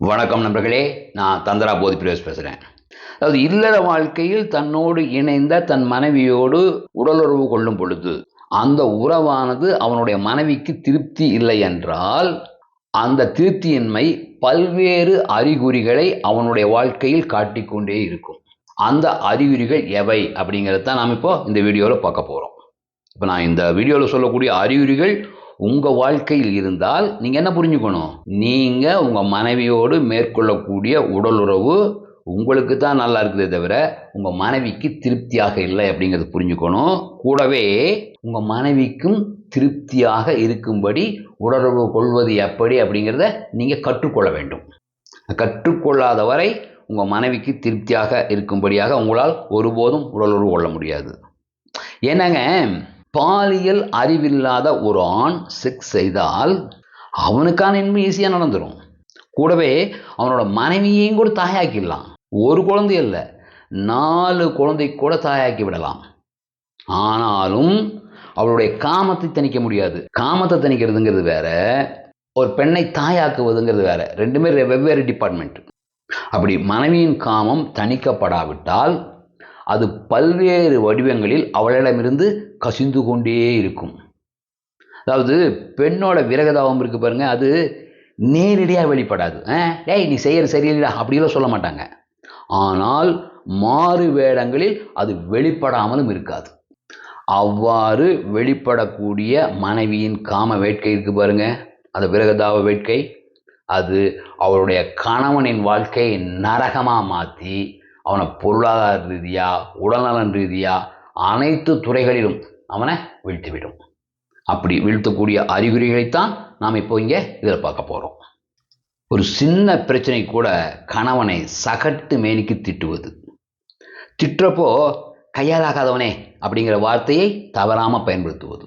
வணக்கம் நண்பர்களே நான் தந்திரா போதி பிரவேஷ் பேசுகிறேன் அதாவது இல்லற வாழ்க்கையில் தன்னோடு இணைந்த தன் மனைவியோடு உடலுறவு கொள்ளும் பொழுது அந்த உறவானது அவனுடைய மனைவிக்கு திருப்தி இல்லை என்றால் அந்த திருப்தியின்மை பல்வேறு அறிகுறிகளை அவனுடைய வாழ்க்கையில் காட்டிக்கொண்டே இருக்கும். அந்த அறிகுறிகள் எவை அப்படிங்கிறத தான் நாம் இப்போ இந்த வீடியோவில் பார்க்க போகிறோம் இப்போ நான் இந்த வீடியோவில் சொல்லக்கூடிய அறிகுறிகள் உங்கள் வாழ்க்கையில் இருந்தால் நீங்கள் என்ன புரிஞ்சுக்கணும்? நீங்கள் உங்கள் மனைவியோடு மேற்கொள்ளக்கூடிய உடலுறவு உங்களுக்கு தான் நல்லா இருக்குதே தவிர உங்கள் மனைவிக்கு திருப்தியாக இல்லை அப்படிங்கிறத புரிஞ்சுக்கணும். கூடவே உங்கள் மனைவிக்கும் திருப்தியாக இருக்கும்படி உடலுறவு கொள்வது எப்படி அப்படிங்கிறத நீங்கள் கற்றுக்கொள்ள வேண்டும். கற்றுக்கொள்ளாத வரை உங்கள் மனைவிக்கு திருப்தியாக இருக்கும்படியாக உங்களால் ஒருபோதும் உடலுறவு கொள்ள முடியாது. ஏன்னாங்க பாலியல் அறிவில்லாத ஒரு ஆண் செக்ஸ் செய்தால் அவனுக்கான இன்மை ஈஸியாக நடந்துடும் கூடவே அவனோட மனைவியையும் கூட தாயாக்கிடலாம். ஒரு குழந்தை இல்லை நாலு குழந்தை கூட தாயாக்கி விடலாம். ஆனாலும் அவளுடைய காமத்தை தணிக்க முடியாது. காமத்தை தணிக்கிறதுங்கிறது வேற ஒரு பெண்ணை தாயாக்குவதுங்கிறது வேற. ரெண்டுமே வெவ்வேறு டிபார்ட்மெண்ட் அப்படி மனைவியின் காமம் தணிக்கப்படாவிட்டால் அது பல்வேறு வடிவங்களில் அவளிடமிருந்து கசிந்து கொண்டே இருக்கும். அதாவது பெண்ணோட விரகதாபம் இருக்கு பாருங்க அது நேரடியாக வெளிப்படாது. டேய் நீ செய்கிற சரியில்லைடா அப்படிலாம் சொல்ல மாட்டாங்க. ஆனால் மாறு வேடங்களில் அது வெளிப்படாமலும் இருக்காது. அவ்வாறு வெளிப்படக்கூடிய மனைவியின் காம வேட்கை இருக்கு பாருங்க அந்த விரகதாப வேட்கை. அது அவருடைய கணவனின் வாழ்க்கையை நரகமாக மாற்றி அவனை பொருளாதார ரீதியாக உடல்நலன் ரீதியாக அனைத்து துறைகளிலும் அவனை வீழ்த்திவிடும். அப்படி வீழ்த்தக்கூடிய அறிகுறிகளைத்தான் நாம் இப்போ இங்கே இதில் பார்க்க போகிறோம் ஒரு சின்ன பிரச்சனை கூட கணவனை சகட்டு மேனிக்கு திட்டுவது. திட்டுறப்போ கையாலாகாதவனே அப்படிங்கிற வார்த்தையை தவறாமல் பயன்படுத்துவது.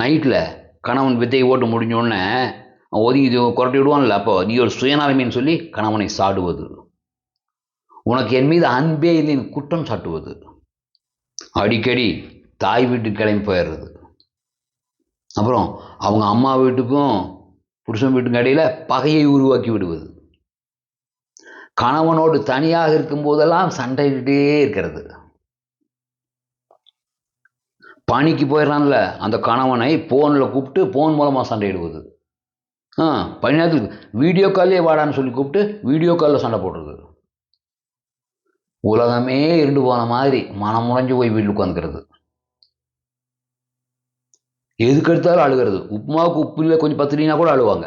நைட்டில் கணவன் வித்தை ஓட்டு முடிஞ்சோடனே ஒதுங்கி குரட்டி விடுவான்ல அப்போ நீ ஒரு சுயநலமின்னு சொல்லி கணவனை சாடுவது. உனக்கு என் மீது அன்பே இல்லைன்னு குற்றம் சாட்டுவது. அடிக்கடி தாய் வீட்டுக்கு கிளம்பி போயிடுறது. அப்புறம் அவங்க அம்மா வீட்டுக்கும் புருஷன் வீட்டுக்கும் இடையில் பகையை உருவாக்கி விடுவது. கணவனோடு தனியாக இருக்கும் போதெல்லாம் இருக்கிறது. பணிக்கு போயிடறான்ல அந்த கணவனை ஃபோனில் கூப்பிட்டு ஃபோன் மூலமாக சண்டையிடுவது. ஆ பணி நேரத்துக்கு வீடியோ கால்லே வாடான்னு சொல்லி கூப்பிட்டு வீடியோ காலில் சண்டை போடுறது. உலகமே இருண்டு போன மாதிரி மனம் முடைஞ்சு போய் வீட்டில் உட்காந்துக்கிறது எதுக்கு எடுத்தாலும் அழுகிறது. உப்புமாவுக்கு உப்பு இல்லை கொஞ்சம் பத்திரினா கூட அழுவாங்க.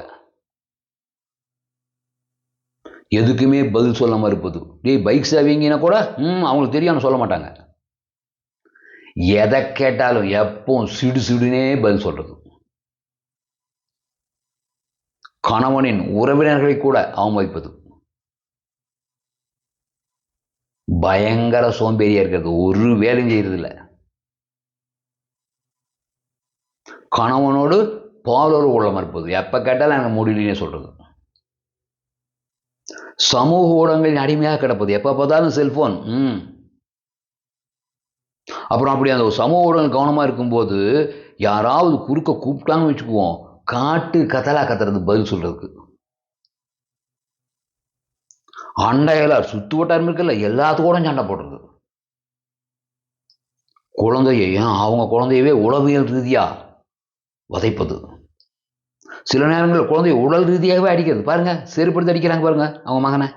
எதுக்குமே பதில் சொல்லாமல் இருப்பது டேய் பைக் சேவிங்கன்னா கூட ம் அவங்களுக்கு தெரியும் சொல்ல மாட்டாங்க. எதை கேட்டாலும் எப்போ சிடு சிடுனே பதில் சொல்றது. கணவனின் உறவினர்களை கூட அவமதிப்பது. பயங்கர சோம்பேறியா இருக்கிறது. ஒரு வேலையும் செய்யறதில்ல. கணவனோடு பாலோடு கொள்ள இருப்பது. எப்போ கேட்டாலும் எனக்கு முடியலன்னு சொல்றது. சமூக ஊடகங்களின் அடிமையாக கிடப்பது. எப்போ பார்த்தாலும் செல்போன். ம். அப்புறம் அப்படி அந்த சமூக ஊடகங்கள் கவனமாக இருக்கும்போது யாராவது குறுக்க கூப்பிட்டாங்கன்னு வச்சுக்குவோம். காட்டு கத்தலா கத்துறது பதில் சொல்றதுக்கு. அண்டையில சுத்து வட்டாரம் இருக்குல்ல எல்லாத்துக்கூட சண்டை போடுறது. குழந்தைய ஏன் அவங்க குழந்தையவே உளவியல் ரீதியாக வதைப்பது. சில நேரங்களில் குழந்தைய உடல் ரீதியாகவே அடிக்கிறது. பாருங்க செருப்படுத்தி அடிக்கிறாங்க பாருங்க அவங்க மகனை.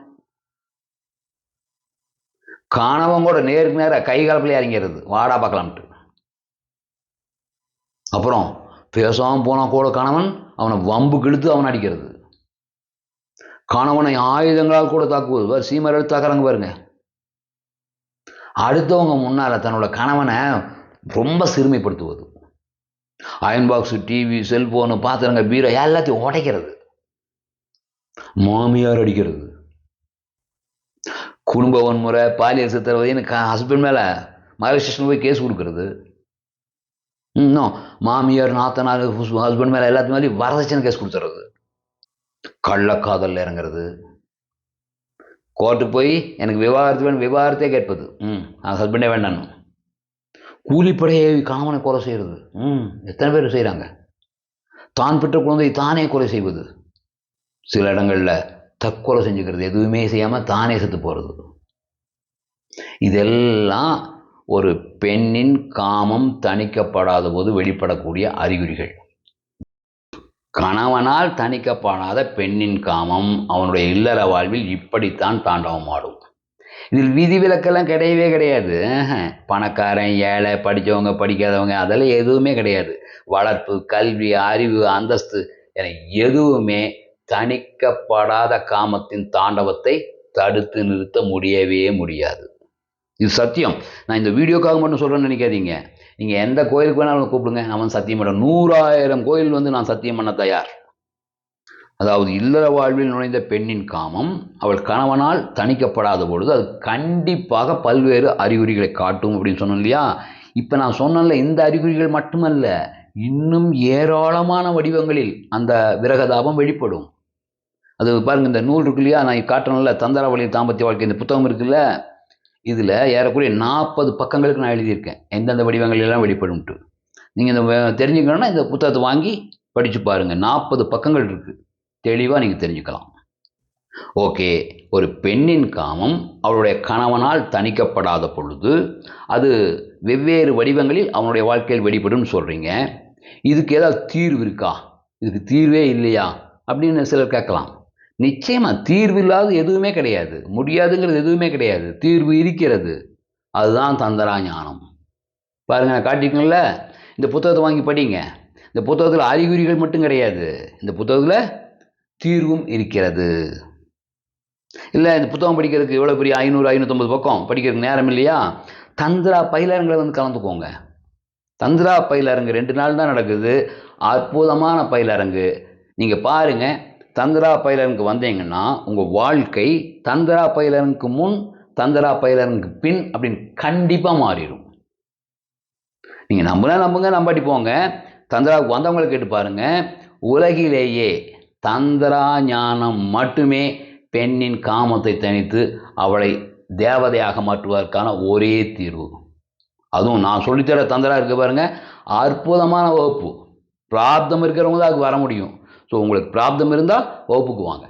காணவங்க கூட நேருக்கு நேராக கை கலப்பில் இறங்கிறது வாடா பார்க்கலாம்ட்டு. அப்புறம் பேசாமல் போனால் கூட கணவன் அவனை வம்பு கிழித்து அவனை அடிக்கிறது. கணவனை ஆயுதங்களால் கூட தாக்குவது. சீமர் எடுத்து தாக்குறாங்க பாருங்க. அடுத்தவங்க முன்னால் தன்னோட கணவனை ரொம்ப சிறுமைப்படுத்துவது. அயன் பாக்ஸு டிவி செல்போனு பாத்திரங்க பீரோ எல்லாத்தையும் உடைக்கிறது. மாமியார் அடிக்கிறது. குடும்ப வன்முறை பாலியல் சித்திரவதைன்னு ஹஸ்பண்ட் மேலே மகளிர் ஸ்டேஷன் போய் கேஸ் கொடுக்கறது. இன்னும் மாமியார் நாத்தனார் ஹஸ்பண்ட் மேலே எல்லாத்து மேலேயும் வரதட்சணை கேஸ் கொடுத்துறது. கள்ளக்காதல் இறங்குறது. கோர்ட்டு போய் எனக்கு விவாகரத்து வேணும் விவாகரத்தே கேட்பது. ம் ஹஸ்பண்டே வேண்டாம் கூலிப்படையை காமனை கொலை செய்கிறது ம் எத்தனை பேர் செய்கிறாங்க தான் பெற்ற குழந்தை தானே கொலை செய்வது? சில இடங்களில் தற்கொலை செஞ்சுக்கிறது எதுவுமே செய்யாமல் தானே செத்து போகிறது இதெல்லாம் ஒரு பெண்ணின் காமம் தணிக்கப்படாத போது வெளிப்படக்கூடிய அறிகுறிகள். கணவனால் தணிக்கப்படாத பெண்ணின் காமம் அவனுடைய இல்லற வாழ்வில் இப்படித்தான் தாண்டவமாடும் இதில் விதிவிலக்கெல்லாம் கிடையவே கிடையாது. பணக்காரன் ஏழை படித்தவங்க படிக்காதவங்க அதெல்லாம் எதுவுமே கிடையாது. வளர்ப்பு கல்வி அறிவு அந்தஸ்து என எதுவுமே தணிக்கப்படாத காமத்தின் தாண்டவத்தை தடுத்து நிறுத்த முடியவே முடியாது. இது சத்தியம். நான் இந்த வீடியோக்காக மட்டும் சொல்கிறேன்னு நினைக்காதீங்க. நீங்கள் எந்த கோயிலுக்கு வேணாலும் கூப்பிடுங்க. அவன் சத்தியம் பண்ண நூறாயிரம் கோயில் வந்து நான் சத்தியம் பண்ண தயார். அதாவது இல்லற வாழ்வில் நுழைந்த பெண்ணின் காமம் அவள் கணவனால் தணிக்கப்படாத பொழுது அது கண்டிப்பாக பல்வேறு அறிகுறிகளை காட்டும் அப்படின்னு சொன்னோம் இல்லையா? இப்போ நான் சொன்னேன்ல இந்த அறிகுறிகள் மட்டுமல்ல இன்னும் ஏராளமான வடிவங்களில் அந்த விரகதாபம் வெளிப்படும். அது பாருங்க இந்த நூல் இருக்கு இல்லையா? நான் காட்டணும்ல தந்தராவளி தாம்பத்திய வாழ்க்கை இந்த புத்தகம் இருக்குல்ல? இதில் ஏறக்குறைய நாற்பது பக்கங்களுக்கு நான் எழுதியிருக்கேன். எந்தெந்த வடிவங்கள் எல்லாம் வெளிப்படும்ட்டு நீங்கள் இந்த வ- தெரிஞ்சுக்கணும்னா இந்த புத்தகத்தை வாங்கி படித்து பாருங்கள் நாற்பது பக்கங்கள் இருக்குது தெளிவாக நீங்கள் தெரிஞ்சுக்கலாம். ஓகே. ஒரு பெண்ணின் காமம் அவளுடைய கணவனால் தணிக்கப்படாத பொழுது அது வெவ்வேறு வடிவங்களில் அவனுடைய வாழ்க்கையில் வெளிப்படும்னு சொல்கிறீங்க இதுக்கு ஏதாவது தீர்வு இருக்கா? இதுக்கு தீர்வே இல்லையா? அப்படின்னு சிலர் கேட்கலாம். நிச்சயமாக தீர்வு இல்லாத எதுவுமே கிடையாது. முடியாதுங்கிறது எதுவுமே கிடையாது. தீர்வு இருக்கிறது. அதுதான் தந்தரா ஞானம் பாருங்க நான் காட்டிக்கணும்ல இந்த புத்தகத்தை வாங்கி படிங்க. இந்த புத்தகத்தில் அறிகுறிகள் மட்டும் கிடையாது. இந்த புத்தகத்தில் தீர்வும் இருக்கிறது. இல்லை இந்த புத்தகம் படிக்கிறதுக்கு எவ்வளோ பெரிய ஐநூறு ஐநூற்றம்பது பக்கம்? படிக்கிறதுக்கு நேரம் இல்லையா? தந்திரா பயிலரங்களை வந்து கலந்துக்கோங்க. தந்திரா பயிலரங்கு ரெண்டு நாள் தான் நடக்குது. அற்புதமான பயிலரங்கு நீங்கள் பாருங்கள் தந்திரா பயிலனுக்கு வந்தீங்கன்னா உங்கள் வாழ்க்கை தந்திரா பயிலனுக்கு முன் தந்திரா பயிலனுக்கு பின் அப்படின்னு கண்டிப்பாக மாறிடும். நீங்கள் நம்பினா நம்புங்க நம்பாட்டி போங்க. தந்திராவுக்கு வந்தவங்களை கேட்டு பாருங்க. உலகிலேயே தந்திரா ஞானம் மட்டுமே பெண்ணின் காமத்தை தனித்து அவளை தேவதையாக மாற்றுவதற்கான ஒரே தீர்வு. அதுவும் நான் சொல்லித்தர தந்திரா இருக்க பாருங்க. அற்புதமான வகுப்பு. பிராப்தம் இருக்கிறவங்க தான் அதுக்கு வர முடியும். ஸோ உங்களுக்கு பிராப்தம் இருந்தால் வகுப்புக்கு வாங்க.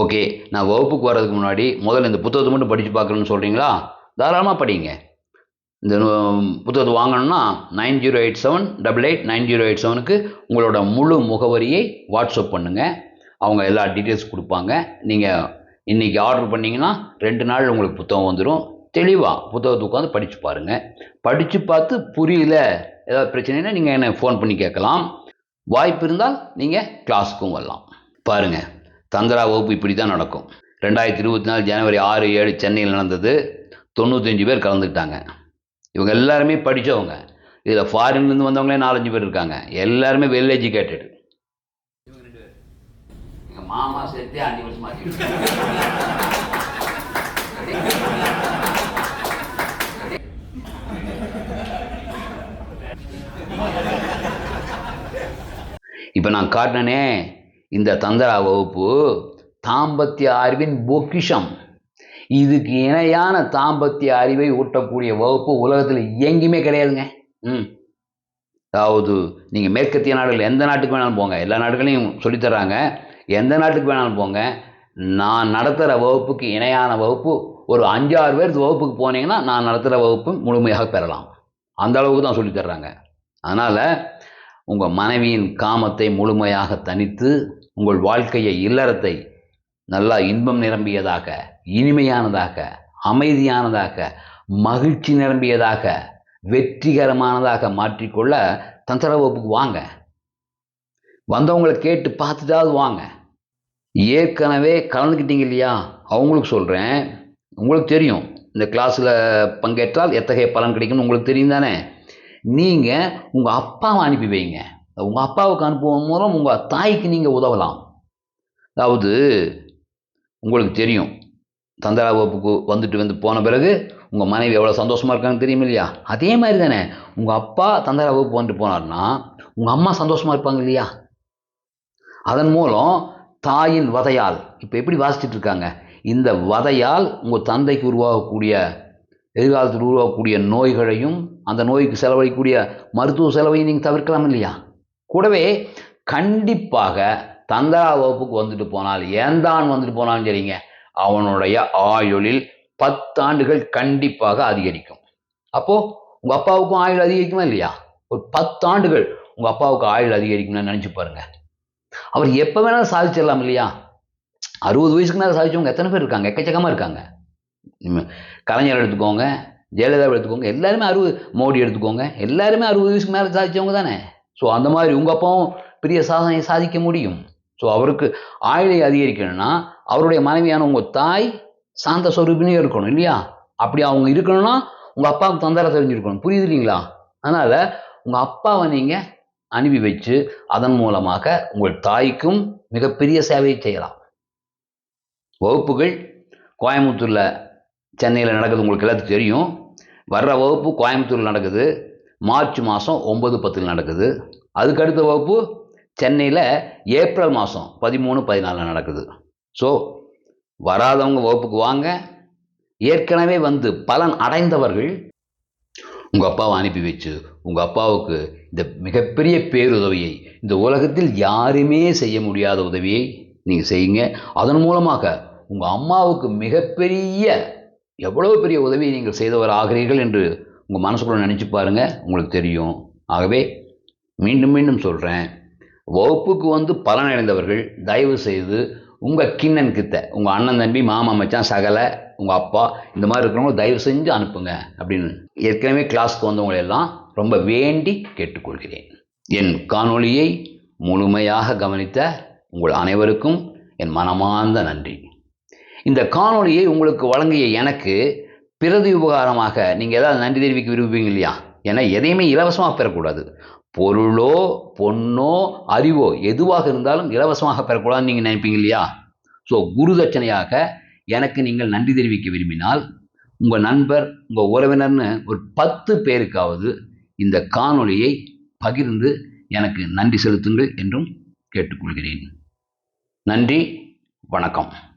ஓகே நான் வகுப்புக்கு வர்றதுக்கு முன்னாடி முதல்ல இந்த புத்தகத்தை மட்டும் படித்து பார்க்கணுன்னு சொல்கிறீங்களா தாராளமாக படிங்க. இந்த புத்தகத்தை வாங்கணும்னா nine zero eight seven double eight nine zero eight செவனுக்கு உங்களோட முழு முகவரியை வாட்ஸ்அப் பண்ணுங்கள் அவங்க எல்லா டீட்டெயில்ஸ் கொடுப்பாங்க. நீங்கள் இன்றைக்கி ஆர்டர் பண்ணிங்கன்னா ரெண்டு நாள் உங்களுக்கு புத்தகம் வந்துடும் தெளிவாக புத்தகத்தை உட்காந்து படித்து பாருங்கள் படித்து பார்த்து புரியல. ஏதாவது பிரச்சனைனா நீங்கள் என்னை ஃபோன் பண்ணி கேட்கலாம். வாய்ப்பு இருந்தால் நீங்கள் கிளாஸுக்கும் வரலாம். பாருங்கள் தந்திரா வகுப்பு இப்படி தான் நடக்கும். ரெண்டாயிரத்தி இருபத்தி நாலு ஜனவரி ஆறு ஏழு சென்னையில் நடந்தது. தொண்ணூத்தஞ்சு பேர் கலந்துக்கிட்டாங்க. இவங்க எல்லாருமே படித்தவங்க இதில் ஃபாரின்லேருந்து வந்தவங்களே நாலஞ்சு பேர் இருக்காங்க. எல்லாருமே வெல் எஜுகேட்டடு மாமா சேர்த்தே அஞ்சு வருஷம் இப்போ நான் காட்டினனே இந்த தந்திரா வகுப்பு தாம்பத்திய அறிவின் பொக்கிஷம். இதுக்கு இணையான தாம்பத்திய அறிவை ஊட்டக்கூடிய வகுப்பு உலகத்தில் எங்கேயுமே கிடையாதுங்க. ம். அதாவது நீங்கள் மேற்கத்திய நாடுகள் எந்த நாட்டுக்கு வேணாலும் போங்க. எல்லா நாடுகளையும் சொல்லித்தராங்க எந்த நாட்டுக்கு வேணாலும் போங்க. நான் நடத்துகிற வகுப்புக்கு இணையான வகுப்பு ஒரு அஞ்சாறு பேர் வகுப்புக்கு போனீங்கன்னா நான் நடத்துகிற வகுப்பு முழுமையாக பெறலாம். அந்த அளவுக்கு தான் சொல்லித் தர்றாங்க அதனால் உங்கள் மனைவியின் காமத்தை முழுமையாக தனித்து உங்கள் வாழ்க்கையை இல்லறத்தை நல்லா இன்பம் நிரம்பியதாக இனிமையானதாக அமைதியானதாக மகிழ்ச்சி நிரம்பியதாக வெற்றிகரமானதாக மாற்றிக்கொள்ள தந்திர வகுப்புக்கு வாங்க. வந்தவங்களை கேட்டு பார்த்துட்டாவது வாங்க. ஏற்கனவே கலந்துக்கிட்டீங்க இல்லையா? அவங்களுக்கு சொல்கிறேன் உங்களுக்கு தெரியும். இந்த கிளாஸில் பங்கேற்றால் எத்தகைய பலன் கிடைக்கும்னு உங்களுக்கு தெரியும் தானே? நீங்கள் உங்கள் அப்பாவை அனுப்பி வைங்க. உங்கள் அப்பாவுக்கு அனுப்புவதன் மூலம் உங்கள் தாய்க்கு நீங்கள் உதவலாம். அதாவது உங்களுக்கு தெரியும் தந்தரா வகுப்புக்கு வந்துட்டு வந்து போன பிறகு உங்கள் மனைவி எவ்வளோ சந்தோஷமாக இருக்காங்கன்னு தெரியும் இல்லையா? அதே மாதிரி தானே உங்கள் அப்பா தந்தரா வகுப்பு வந்துட்டு போனார்னா உங்கள் அம்மா சந்தோஷமாக இருப்பாங்க இல்லையா? அதன் மூலம் தாயின் வதையால் இப்போ எப்படி வாசிச்சுட்டு இருக்காங்க? இந்த வதையால் உங்கள் தந்தைக்கு உருவாகக்கூடிய எதிர்காலத்தில் உருவாகக்கூடிய நோய்களையும் அந்த நோய்க்கு செலவழிக்கக்கூடிய மருத்துவ செலவையும் நீங்கள் தவிர்க்கலாம் இல்லையா? கூடவே கண்டிப்பாக தந்தரா வகுப்புக்கு வந்துட்டு போனால் ஏந்தான் வந்துட்டு போனாலும் சரிங்க அவனுடைய ஆயுளில் பத்தாண்டுகள் கண்டிப்பாக அதிகரிக்கும். அப்போ உங்க அப்பாவுக்கும் ஆயுள் அதிகரிக்குமா இல்லையா? ஒரு பத்தாண்டுகள் உங்க அப்பாவுக்கு ஆயுள் அதிகரிக்கும்னு நினச்சி பாருங்க. அவர் எப்போ வேணாலும் சாதிச்சிடலாம் இல்லையா? அறுபது வயசுக்கு மேலே சாதிச்சவங்க எத்தனை பேர் இருக்காங்க? எக்கச்சக்கமா இருக்காங்க. கலைஞர் எடுத்துக்கோங்க ஜெயலலிதா எடுத்துக்கோங்க. எல்லாருமே அறுபது மோடி எடுத்துக்கோங்க. எல்லாருமே அறுபது வயசுக்கு மேலே சாதிச்சவங்க தானே? ஸோ அந்த மாதிரி உங்க அப்பாவும் பெரிய சாதனையை சாதிக்க முடியும். ஸோ அவருக்கு ஆயுளை அதிகரிக்கணும்னா அவருடைய மனைவியான உங்க தாய் சாந்த சொரூபினே இருக்கணும் இல்லையா? அப்படி அவங்க இருக்கணும்னா உங்க அப்பாவுக்கு தந்திரம் தெரிஞ்சிருக்கணும். புரியுது இல்லைங்களா? அதனால உங்க அப்பாவை நீங்க அனுப்பி வச்சு அதன் மூலமாக உங்கள் தாய்க்கும் மிகப்பெரிய சேவையை செய்யலாம். வகுப்புகள் கோயம்புத்தூர்ல சென்னையில் நடக்குது உங்களுக்கு எல்லாத்துக்கும் தெரியும். வர்ற வகுப்பு கோயம்புத்தூரில் நடக்குது. மார்ச் மாதம் ஒம்பது பத்தில் நடக்குது. அதுக்கு அடுத்த வகுப்பு சென்னையில் ஏப்ரல் மாதம் பதிமூணு பதினாலில் நடக்குது. ஸோ வராதவங்க வகுப்புக்கு வாங்க. ஏற்கனவே வந்து பலன் அடைந்தவர்கள் உங்கள் அப்பாவை அனுப்பி வச்சு உங்கள் அப்பாவுக்கு இந்த மிகப்பெரிய பேருதவியை இந்த உலகத்தில் யாருமே செய்ய முடியாத உதவியை நீங்கள் செய்யுங்க. அதன் மூலமாக உங்கள் அம்மாவுக்கு மிகப்பெரிய எவ்வளவு பெரிய உதவியை நீங்கள் செய்தவர் ஆகிறீர்கள் என்று உங்கள் மனசுக்குள்ள நினச்சி பாருங்கள் உங்களுக்கு தெரியும். ஆகவே மீண்டும் மீண்டும் சொல்கிறேன் வகுப்புக்கு வந்து பலனடைந்தவர்கள் தயவு செய்து உங்கள் கிண்ணன் கிட்ட உங்கள் அண்ணன் தம்பி மாமா மச்சான் சகலை உங்கள் அப்பா இந்த மாதிரி இருக்கிறவங்க தயவு செஞ்சு அனுப்புங்க அப்படின்னு ஏற்கனவே கிளாஸ்க்கு வந்தவங்களெல்லாம் ரொம்ப வேண்டி கேட்டுக்கொள்கிறேன். என் காணொளியை முழுமையாக கவனித்த உங்கள் அனைவருக்கும் என் மனமார்ந்த நன்றி. இந்த காணொலியை உங்களுக்கு வழங்கிய எனக்கு பிரதி உபகாரமாக நீங்கள் ஏதாவது நன்றி தெரிவிக்க விரும்புவீங்க இல்லையா? ஏன்னா எதையுமே இலவசமாக பெறக்கூடாது. பொருளோ பொண்ணோ அறிவோ எதுவாக இருந்தாலும் இலவசமாக பெறக்கூடாதுன்னு நீங்கள் நினைப்பீங்க இல்லையா? ஸோ குரு தட்சணையாக எனக்கு நீங்கள் நன்றி தெரிவிக்க விரும்பினால் உங்கள் நண்பர் உங்கள் உறவினர்னு ஒரு பத்து பேருக்காவது இந்த காணொளியை பகிர்ந்து எனக்கு நன்றி செலுத்துங்கள் என்றும் கேட்டுக்கொள்கிறேன். நன்றி வணக்கம்.